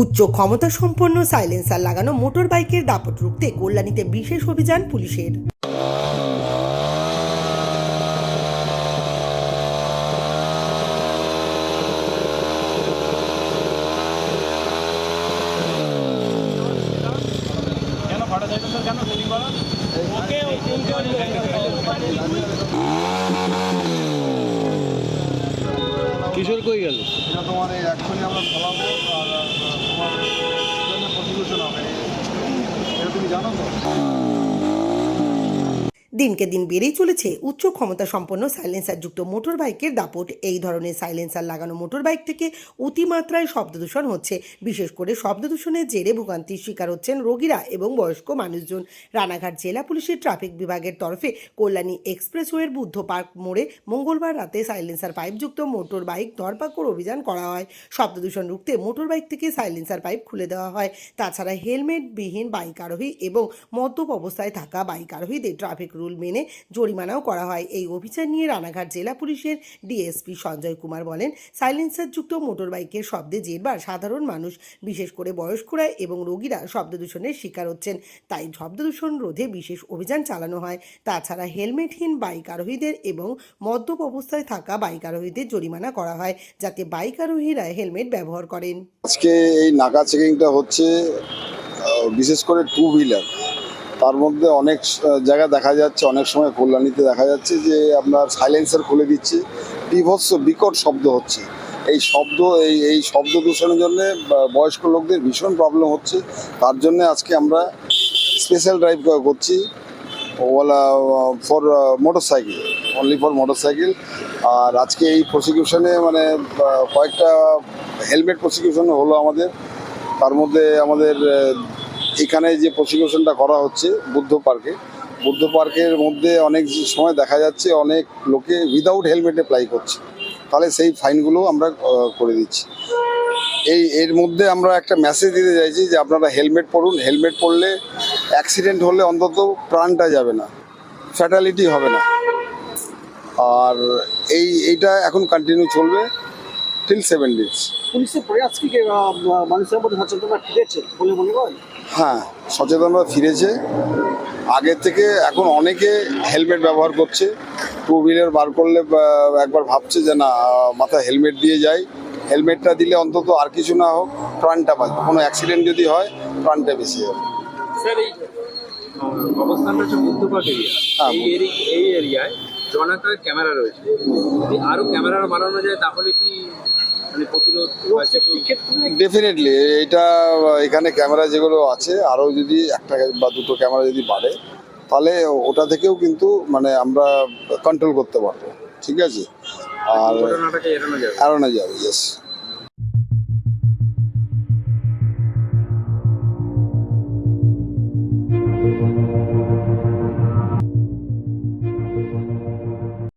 উচ্চ ক্ষমতা সম্পন্ন সাইলেন্সার লাগানো মোটর বাইকের দাপট রুখতে কল্যাণীতে বিশেষ অভিযান পুলিশের। কিশোর কই গেল? এটা তোমার এক্ষুনি আমরা ফলাবো আর জানো তো দিনকে দিন বেড়েই চলেছে। উচ্চ ক্ষমতা সম্পন্ন সাইলেন্সার যুক্ত মোটর বাইকের দাপট। এই ধরনের সাইলেন্সার লাগানো মোটর বাইক থেকে অতিমাত্রায় শব্দ দূষণ হচ্ছে। বিশেষ করে শব্দ দূষণের জেরে ভোগান্তির শিকার হচ্ছেন রোগীরা এবং বয়স্ক মানুষজন। রানাঘাট জেলা পুলিশের ট্রাফিক বিভাগের তরফে কল্যাণী এক্সপ্রেসওয়ের বুদ্ধ পার্ক মোড়ে মঙ্গলবার রাতে সাইলেন্সার পাইপযুক্ত মোটর বাইক ধরপাকড় অভিযান করা হয়। শব্দ দূষণ রুখতে মোটর বাইক থেকে সাইলেন্সার পাইপ খুলে দেওয়া হয়। তাছাড়া হেলমেট বিহীন বাইক আরোহী এবং মদ্যপ অবস্থায় থাকা বাইক আরোহীদের ট্রাফিক রুল মেনে জরিমানাও করা হয়। এই অভিযান নিয়ে রানাঘাট জেলা পুলিশের ডিএসপি সঞ্জয় কুমার বলেন, সাইলেন্সার যুক্ত মোটর বাইকের শব্দে জেরবার সাধারণ মানুষ, বিশেষ করে বয়স্করা এবং রোগীরা শব্দ দূষণের শিকার হচ্ছেন। তাই শব্দ দূষণ রোধে বিশেষ অভিযান চালানো হয়। তাছাড়া হেলমেটহীন বাইক আরোহীদের এবং মদ্যপ অবস্থায় থাকা বাইক আরোহীদের জরিমানা করা হয়, যাতে বাইক আরোহীরা হেলমেট ব্যবহার করেন। আজকে এই নাকা চেকিংটা হচ্ছে বিশেষ করে টু হুইলার। তার মধ্যে অনেক জায়গায় দেখা যাচ্ছে, অনেক সময় কল্যাণীতে দেখা যাচ্ছে যে আপনার সাইলেন্সার খুলে দিচ্ছে, বিভৎস বিকট শব্দ হচ্ছে। এই শব্দ, এই এই শব্দ দূষণের জন্য বয়স্ক লোকদের ভীষণ প্রবলেম হচ্ছে। তার জন্য আজকে আমরা স্পেশাল ড্রাইভ করছি OLA for motorcycle only for motorcycle আর আজকে এই প্রসিকিউশনে মানে কয়েকটা হেলমেট প্রসিকিউশন হলো আমাদের। তার মধ্যে আমাদের এখানে যে প্রসিকিউশনটা করা হচ্ছে বুদ্ধ পার্কে, বুদ্ধ পার্কের মধ্যে অনেক সময় দেখা যাচ্ছে অনেক লোকে উইদাউট হেলমেট অ্যাপ্লাই করছে। তাহলে সেই ফাইনগুলো আমরা করে দিচ্ছি। এই, এর মধ্যে আমরা একটা মেসেজ দিতে চাইছি যে আপনারা হেলমেট পরুন। হেলমেট পরলে অ্যাক্সিডেন্ট হলে অন্তত প্রাণটা যাবে না ফ্যাটালিটি হবে না। আর এই, এইটা এখন কন্টিনিউ চলবে টিল সেভেন ডেজ পুলিশের প্রয়াস কি মানুষের মধ্যে সচেতনতা ফিরেছে বলে মনে হ্যাঁ সচেতনতা ফিরেছে। আগের থেকে এখন অনেকে হেলমেট ব্যবহার করছে। টু হুইলার বার করলে একবার ভাবছে যে না মাথায় হেলমেট দিয়ে যাই হেলমেটটা দিলে অন্তত আর কিছু না হোক প্রাণটা বাঁচবে। কোনো অ্যাক্সিডেন্ট যদি হয় প্রাণটা বেশি হবে এই অবস্থানটা হচ্ছে বুদ্ধপাক এরিয়া হ্যাঁ, এই এরিয়ায় জনাকার ক্যামেরা রয়েছে। যদি আরও ক্যামেরা বাড়ানো যায় তাহলে কি মানে প্রতিরোধ ডেফিনেটলি এটা এখানে ক্যামেরা যেগুলো আছে আরও যদি একটা বা দুটো ক্যামেরা যদি বাড়ে তাহলে ওটা থেকেও কিন্তু মানে আমরা কন্ট্রোল করতে পারব ঠিক আছে? আর এড়ানো যাবে। এড়ানো যাবে ইয়েস